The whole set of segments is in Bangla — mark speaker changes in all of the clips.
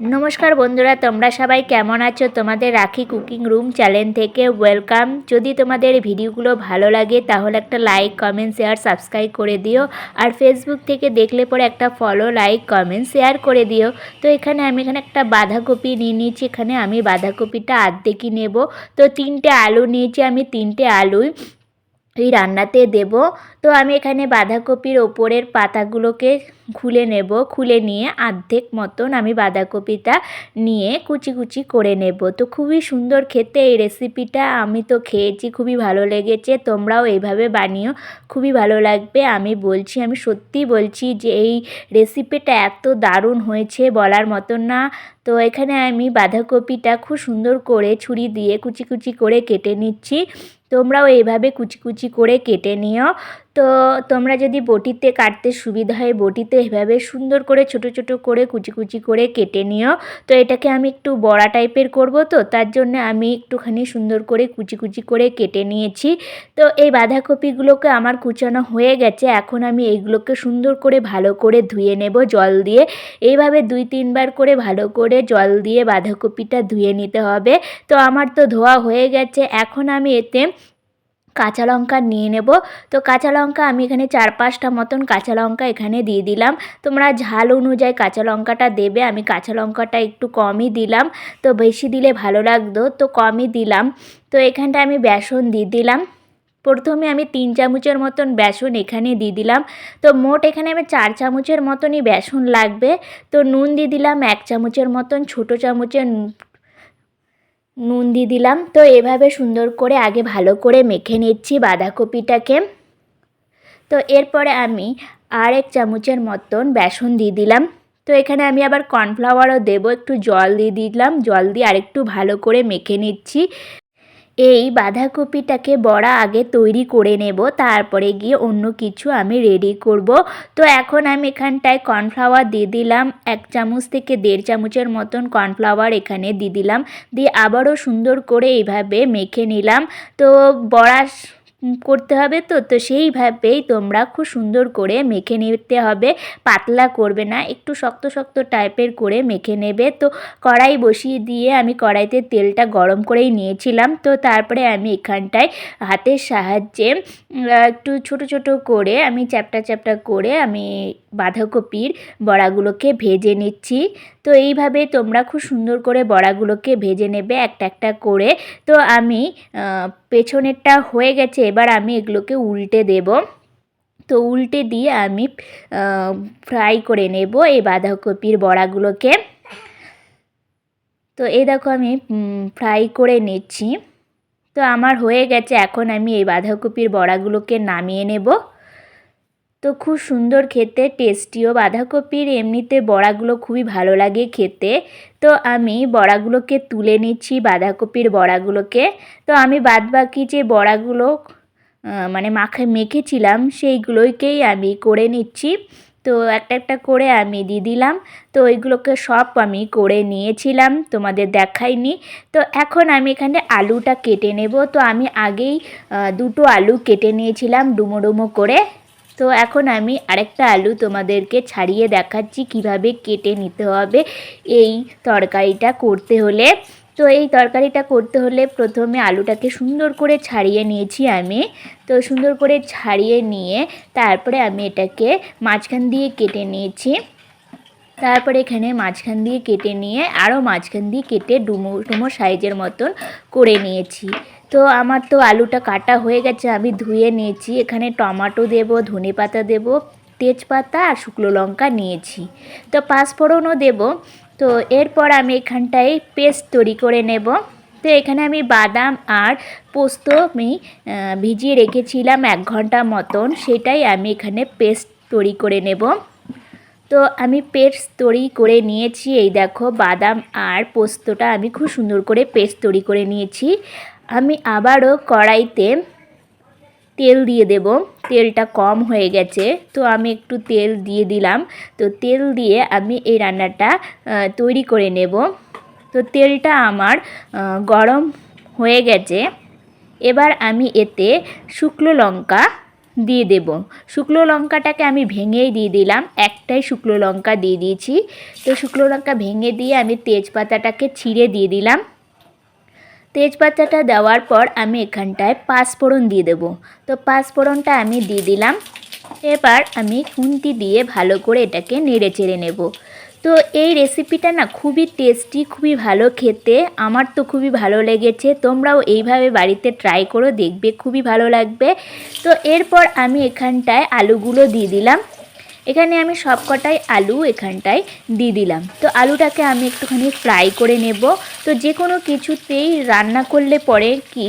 Speaker 1: নমস্কার বন্ধুরা, তোমরা সবাই কেমন আছো? তোমাদের রাখি কুকিং রুম চ্যানেল থেকে ওয়েলকাম। যদি তোমাদের ভিডিওগুলো ভালো লাগে, তাহলে একটা লাইক, কমেন্ট, শেয়ার, সাবস্ক্রাইব করে দিও। আর ফেসবুক থেকে দেখলে পরে একটা ফলো লাইক কমেন্ট শেয়ার করে দিও। তো এখানে আমি এখানে একটা বাঁধাকপি নিয়ে নিয়েছি। এখানে আমি বাঁধাকপিটা আর্ধেকই নেব। তো তিনটে আলু নিয়েছি, আমি তিনটে আলুই। এই রান্নাতে দেব। তো আমি এখানে বাঁধাকপির ওপরের পাতাগুলোকে খুলে নেব। খুলে নিয়ে আর্ধেক মতন আমি বাঁধাকপিটা নিয়ে কুচি কুচি করে নেব। তো খুবই সুন্দর খেতে এই রেসিপিটা। আমি তো খেয়েছি, খুবই ভালো লেগেছে। তোমরাও এইভাবে বানিও, খুবই ভালো লাগবে। আমি বলছি, আমি সত্যি বলছি যে এই রেসিপিটা এত দারুণ হয়েছে বলার মতন না। তো এখানে আমি বাঁধাকপিটা খুব সুন্দর করে ছুরি দিয়ে কুচি কুচি করে কেটে নিচ্ছি। তোমরাও এইভাবে কুচি কুচি করে কেটে নিও। তো তোমরা যদি বটিতে কাটতে সুবিধা হয় বটিতে এভাবে সুন্দর করে ছোট ছোট করে কুচি কুচি করে কেটে নিও। তো এটাকে আমি একটু বড়া টাইপের করব তো, তার জন্য আমি একটুখানি সুন্দর করে কুচি কুচি করে কেটে নিয়েছি। তো এই বাঁধাকপিগুলোকে আমার কুচানো হয়ে গেছে, এখন আমি এইগুলোকে সুন্দর করে ভালো করে ধুয়ে নেব জল দিয়ে। এইভাবে দুই তিনবার করে ভালো করে জল দিয়ে বাঁধাকপিটা ধুয়ে নিতে হবে। তো আমার তো ধোয়া হয়ে গেছে, এখন আমি এতে কাঁচা লঙ্কা নিয়ে নেব। তো কাঁচা লঙ্কা আমি এখানে চার পাঁচটা মতন কাঁচা লঙ্কা এখানে দিয়ে দিলাম। তোমরা ঝাল অনুযায়ী কাঁচা লঙ্কাটা দেবে। আমি কাঁচা লঙ্কাটা একটু কমই দিলাম। তো বেশি দিলে ভালো লাগতো। তো কমই দিলাম। তো এখানটা আমি বেসন দিয়ে দিলাম। প্রথমে আমি তিন চামচের মতন বেসন এখানে দিয়ে দিলাম। তো মোট এখানে আমি চার চামচের মতনই বেসন লাগবে। তো নুন দিয়ে দিলাম এক চামচের মতন, ছোটো চামচের নুন দিয়ে দিলাম। তো এভাবে সুন্দর করে আগে ভালো করে মেখে নিচ্ছি বাঁধাকপিটাকে। তো এরপরে আমি আর এক চামচের মতন বেসন দিয়ে দিলাম। তো এখানে আমি আবার কর্নফ্লাওয়ারও দেবো। একটু জল দিয়ে দিলাম। জল দিয়ে আরেকটু ভালো করে মেখে নিচ্ছি। এই বাঁধাকপিটাকে বড়া আগে তৈরি করে নেব, তারপরে গিয়ে অন্য কিছু আমি রেডি করব। তো এখন আমি এখানটায় কর্নফ্লাওয়ার দিয়ে দিলাম, এক চামচ থেকে দেড় চামচের মতন কর্নফ্লাওয়ার এখানে দিয়ে দিলাম, দিয়ে আবারও সুন্দর করে এইভাবে মেখে নিলাম। তো বড়া করতে হবে তো তো সেইভাবেই তোমরা খুব সুন্দর করে মেখে নিতে হবে। পাতলা করবে না, একটু শক্ত শক্ত টাইপের করে মেখে নেবে। তো কড়াই বসিয়ে দিয়ে আমি কড়াইতে তেলটা গরম করেই নিয়েছিলাম। তো তারপরে আমি এখানটায় হাতের সাহায্যে একটু ছোট ছোট করে আমি চ্যাপটা চ্যাপটা করে আমি বাঁধাকপির বড়াগুলোকে ভেজে নিচ্ছি। তো এইভাবে তোমরা খুব সুন্দর করে বড়াগুলোকে ভেজে নেবে একটা একটা করে। তো আমি পেছনেরটা হয়ে গেছে, এবার আমি এগুলোকে উল্টে দেব। তো উল্টে দিয়ে আমি ফ্রাই করে নেব এই বাঁধাকপির বড়াগুলোকে। তো এই দেখো আমি ফ্রাই করে নিচ্ছি। তো আমার হয়ে গেছে, এখন আমি এই বাঁধাকপির বড়াগুলোকে নামিয়ে নেব। তো খুব সুন্দর খেতে, টেস্টিও বাঁধাকপির, এমনিতে বড়াগুলো খুবই ভালো লাগে খেতে। তো আমি বড়াগুলোকে তুলে নিচ্ছি, বাঁধাকপির বড়াগুলোকে। তো আমি বাদবাকি যে বড়াগুলো মানে মাখে, মেখেছিলাম, সেইগুলোকেই আমি করে নিচ্ছি। তো একটা একটা করে আমি দিয়ে দিলাম। তো ওইগুলোকে সব আমি করে নিয়েছিলাম, তোমাদের দেখাইনি। তো এখন আমি এখানে আলুটা কেটে নেব। তো আমি আগেই দুটো আলু কেটে নিয়েছিলাম ডুমো ডুমো করে। তো এখন আমি আরেকটা আলু তোমাদেরকে ছাড়িয়ে দেখাচ্ছি কীভাবে কেটে নিতে হবে এই তরকারিটা করতে হলে। তো এই তরকারিটা করতে হলে প্রথমে আলুটাকে সুন্দর করে ছাড়িয়ে নিয়েছি আমি। তো সুন্দর করে ছাড়িয়ে নিয়ে তারপরে আমি এটাকে মাঝখান দিয়ে কেটে নিয়েছি। তারপরে এখানে মাঝখান দিয়ে কেটে নিয়ে আরও মাঝখান দিয়ে কেটে ডুমো ডুমো সাইজের মতন করে নিয়েছি। তো আমার তো আলুটা কাটা হয়ে গেছে, আমি ধুয়ে নিয়েছি। এখানে টমাটো দেব, ধনে পাতা দেবো, তেজপাতা আর শুকনো লঙ্কা নিয়েছি। তো পাঁচফোড়নও দেব। তো এরপর আমি এখানটায় পেস্ট তৈরি করে নেব। তো এখানে আমি বাদাম আর পোস্ত আমি ভিজিয়ে রেখেছিলাম এক ঘণ্টা মতন। সেটাই আমি এখানে পেস্ট তৈরি করে নেব। তো আমি পেস্ট তৈরি করে নিয়েছি। এই দেখো, বাদাম আর পোস্তটা আমি খুব সুন্দর করে পেস্ট তৈরি করে নিয়েছি। আমি আবারও কড়াইতে তেল দিয়ে দেব। তেলটা কম হয়ে গেছে, তো আমি একটু তেল দিয়ে দিলাম। তো তেল দিয়ে আমি এই রান্নাটা তৈরি করে নেব। তো তেলটা আমার গরম হয়ে গেছে। এবার আমি এতে শুকনো লঙ্কা দিয়ে দেব। শুকনো লঙ্কাটাকে আমি ভেঙেই দিয়ে দিলাম। একটাই শুকনো লঙ্কা দিয়ে দিয়েছি। তো শুকনো লঙ্কা ভেঙে দিয়ে আমি তেজপাতাটাকে ছিঁড়ে দিয়ে দিলাম। তেজপাতাটা দেওয়ার পর আমি এখানটায় পাঁচফোড়ন দিয়ে দেব। তো পাঁচফোড়নটা আমি দিয়ে দিলাম। এবার আমি খুন্তি দিয়ে ভালো করে এটাকে নেড়ে চেড়ে নেব। তো এই রেসিপিটা না খুবই টেস্টি খুবই ভালো খেতে। আমার তো খুবই ভালো লেগেছে। তোমরাও এইভাবে বাড়িতে ট্রাই করো, দেখবে খুবই ভালো লাগবে। তো এরপর আমি এখানটায় আলুগুলো দিয়ে দিলাম। এখানে আমি সব কটাই আলু এখানটায় দিয়ে দিলাম। তো আলুটাকে আমি একটুখানি ফ্রাই করে নেব। তো যে কোনো কিছুতেই রান্না করলে পরে কি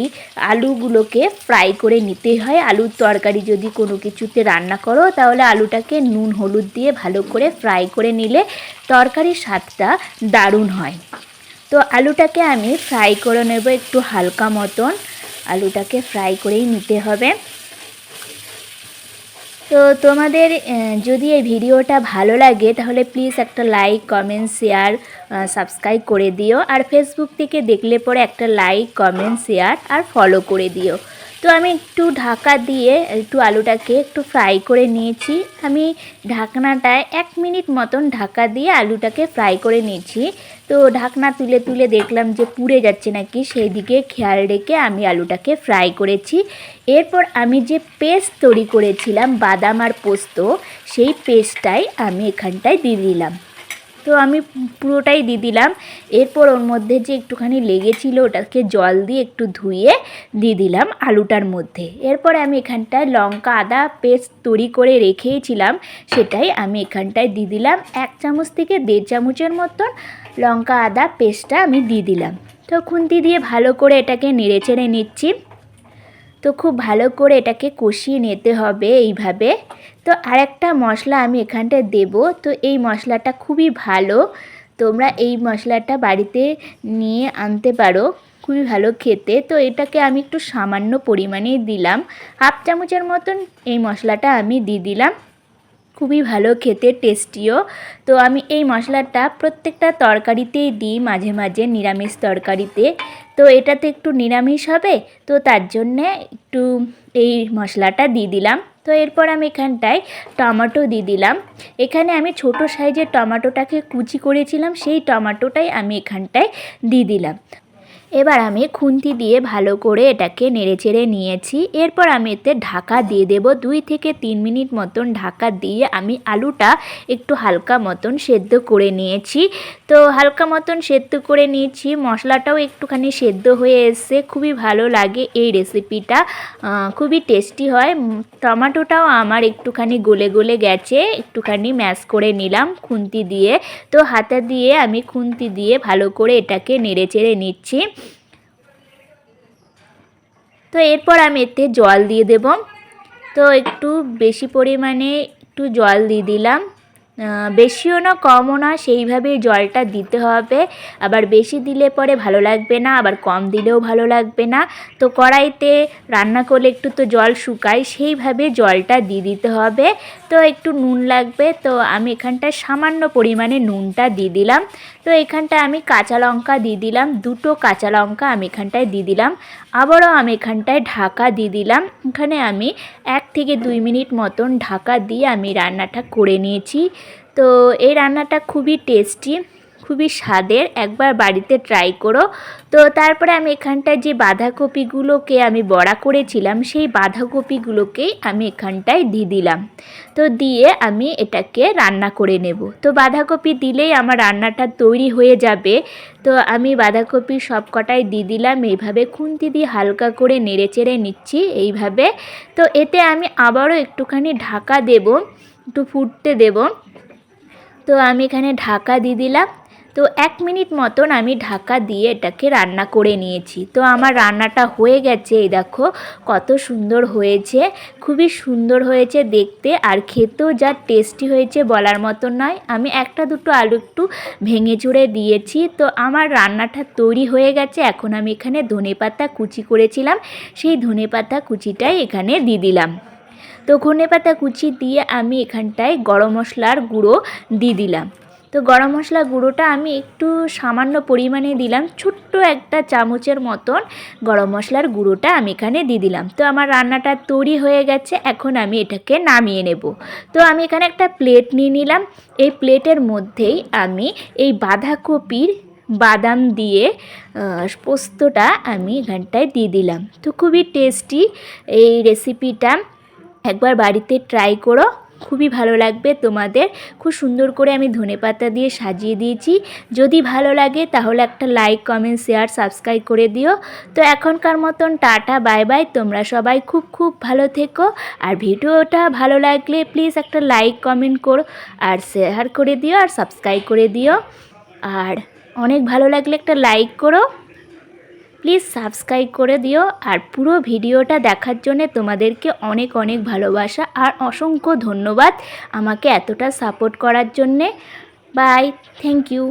Speaker 1: আলুগুলোকে ফ্রাই করে নিতে হয়। আলুর তরকারি যদি কোনো কিছুতে রান্না করো, তাহলে আলুটাকে নুন, হলুদ দিয়ে ভালো করে ফ্রাই করে নিলে তরকারির স্বাদটা দারুণ হয়। তো আলুটাকে আমি ফ্রাই করে নেব একটু হালকা মতন। আলুটাকে ফ্রাই করেই নিতে হবে। তো তোমাদের যদি এই ভিডিওটা ভালো লাগে, তাহলে প্লিজ একটা লাইক কমেন্ট শেয়ার সাবস্ক্রাইব করে দিও। আর ফেসবুক থেকে দেখলে পরে একটা লাইক কমেন্ট শেয়ার আর ফলো করে দিও। তো আমি একটু ঢাকা দিয়ে একটু আলুটাকে একটু ফ্রাই করে নিয়েছি। আমি ঢাকনাটায় এক মিনিট মতন ঢাকা দিয়ে আলুটাকে ফ্রাই করে নিয়েছি। তো ঢাকনা তুলে তুলে দেখলাম যে পুড়ে যাচ্ছে নাকি সেই দিকে খেয়াল রেখে আমি আলুটাকে ফ্রাই করেছি। এরপর আমি যে পেস্ট তৈরি করেছিলাম, বাদাম আর পোস্ত, সেই পেস্টটাই আমি এখানটায় দিয়ে দিলাম। তো আমি পুরোটাই দিয়ে দিলাম। এরপর ওর মধ্যে যে একটুখানি লেগেছিল ওটাকে জল দিয়ে একটু ধুয়ে দিয়ে দিলাম আলুটার মধ্যে। এরপর আমি এখানটায় লঙ্কা, আদা পেস্ট তৈরি করে রেখেইছিলাম সেটাই আমি এখানটায় দিয়ে দিলাম। এক চামচ থেকে দেড় চামচের মতন লঙ্কা, আদা, পেস্টটা আমি দিয়ে দিলাম। তো খুন্তি দিয়ে ভালো করে এটাকে নেড়ে চেড়ে নিচ্ছি। তো খুব ভালো করে এটাকে কষিয়ে নিতে হবে এইভাবে। তো আরেকটা মশলা আমি এখানটায় দেব। তো এই মশলাটা খুবই ভালো। তোমরা এই মশলাটা বাড়িতে নিয়ে আনতে পারো। খুবই ভালো খেতে। তো এটাকে আমি একটু সামান্য পরিমাণেই দিলাম। হাফ চামচের মতন এই মশলাটা আমি দিয়ে দিলাম। খুবই ভালো, খেতে টেস্টিও তো আমি এই মশলাটা প্রত্যেকটা তরকারিতেই দিই, মাঝে মাঝে নিরামিষ তরকারিতে। তো এটাতে একটু নিরামিষ হবে, তো তার জন্যে একটু এই মশলাটা দিয়ে দিলাম। তো এরপর আমি এখানটায় টমেটো দিয়ে দিলাম। এখানে আমি ছোট সাইজের টমেটোটাকে কুচি করেছিলাম, সেই টমেটোটাই আমি এখানটায় দিয়ে দিলাম। এবার আমি খুন্তি দিয়ে ভালো করে এটাকে নেড়েচেড়ে নিয়েছি। এরপর আমি এতে ঢাকা দিয়ে দেব। দুই থেকে তিন মিনিট মতন ঢাকা দিয়ে আমি আলুটা একটু হালকা মতন সেদ্ধ করে নিয়েছি। তো হালকা মতন সেদ্ধ করে নিয়েছি। মশলাটাও একটুখানি সেদ্ধ হয়ে এসছে। খুবই ভালো লাগে এই রেসিপিটা। খুবই টেস্টি হয়। টমেটোটাও আমার একটুখানি গলে গলে গেছে। একটুখানি ম্যাশ করে নিলাম খুন্তি দিয়ে। তো হাতা দিয়ে আমি খুন্তি দিয়ে ভালো করে এটাকে নেড়ে চেড়ে নিচ্ছি। তো এরপর আমি এতে জল দিয়ে দেব। তো একটু বেশি পরিমাণে একটু জল দিয়ে দিলাম। বেশিও না, কমও না, সেইভাবেই জলটা দিতে হবে। আবার বেশি দিলে পরে ভালো লাগবে না, আবার কম দিলেও ভালো লাগবে না। তো কড়াইতে রান্না করলে একটু তো জল শুকায়, সেইভাবে জলটা দিয়ে দিতে হবে। তো একটু নুন লাগবে, তো আমি এখানটায় সামান্য পরিমাণে নুনটা দিয়ে দিলাম। তো এখানটায় আমি কাঁচা লঙ্কা দিয়ে দিলাম, দুটো কাঁচা লঙ্কা আমি এখানটায় দিয়ে দিলাম, আবারও আমি এখানটায় ঢাকা দিয়ে দিলাম, এখানে আমি এক থেকে দুই মিনিট মতন ঢাকা দিয়ে আমি রান্নাটা করে নিয়েছি। তো এই রান্নাটা খুবই টেস্টি খুবই স্বাদের, একবার বাড়িতে ট্রাই করো। তো তারপরে আমি এখানটায় যে বাঁধাকপিগুলোকে আমি বড়া করেছিলাম, সেই বাঁধাকপিগুলোকেই আমি এখানটায় দিয়ে দিলাম। তো দিয়ে আমি এটাকে রান্না করে নেব। তো বাঁধাকপি দিলেই আমার রান্নাটা তৈরি হয়ে যাবে। তো আমি বাঁধাকপি সব কটাই দিয়ে দিলাম, এইভাবে খুন্তি দিয়ে হালকা করে নেড়ে চেড়ে নিচ্ছি এইভাবে। তো এতে আমি আবারও একটুখানি ঢাকা দেব, একটু ফুটতে দেব। তো আমি এখানে ঢাকা দিয়ে দিলাম। তো এক মিনিট মতন আমি ঢাকা দিয়ে এটাকে রান্না করে নিয়েছি। তো আমার রান্নাটা হয়ে গেছে, এই দেখো, কত সুন্দর হয়েছে, খুবই সুন্দর হয়েছে দেখতে, আর খেতেও যা টেস্টি হয়েছে বলার মতন নয়। আমি একটা দুটো আলু একটু ভেঙে চুড়ে দিয়েছি, তো আমার রান্নাটা তৈরি হয়ে গেছে। এখন আমি এখানে ধনেপাতা কুচি করেছিলাম, সেই ধনেপাতা কুচিটাই এখানে দিয়ে দিলাম। তো ধনেপাতা কুচি দিয়ে আমি এখানটায় গরম মশলার গুঁড়ো দিয়ে দিলাম। তো গরম মশলা গুঁড়োটা আমি একটু সামান্য পরিমাণে দিলাম, ছোট্ট একটা চামচের মতন গরম মশলার গুঁড়োটা আমি এখানে দিয়ে দিলাম। তো আমার রান্নাটা তৈরি হয়ে গেছে, এখন আমি এটাকে নামিয়ে নেব। তো আমি এখানে একটা প্লেট নিয়ে নিলাম। এই প্লেটের মধ্যেই আমি এই বাঁধাকপির বাদাম দিয়ে পোস্তটা আমি এখানটায় দিয়ে দিলাম। তো খুবই টেস্টি এই রেসিপিটা একবার বাড়িতে ট্রাই করো। খুবই ভালো লাগবে তোমাদের। খুব সুন্দর করে আমি ধনেপাতা দিয়ে সাজিয়ে দিয়েছি। যদি ভালো লাগে তাহলে একটা লাইক কমেন্ট শেয়ার সাবস্ক্রাইব করে দিও। তো এখনকার মতন টাটা বাই বাই তোমরা সবাই খুব খুব ভালো থেকো। আর ভিডিওটা ভালো লাগলে প্লিজ একটা লাইক কমেন্ট করো আর শেয়ার করে দিও আর সাবস্ক্রাইব করে দিও। আর অনেক ভালো লাগলে একটা লাইক করো। প্লিজ সাবস্ক্রাইব করে দিও আর পুরো ভিডিওটা দেখার জন্য তোমাদেরকে অনেক অনেক ভালোবাসা আর অসংখ্য ধন্যবাদ আমাকে এতটা সাপোর্ট করার জন্যে। Bye thank you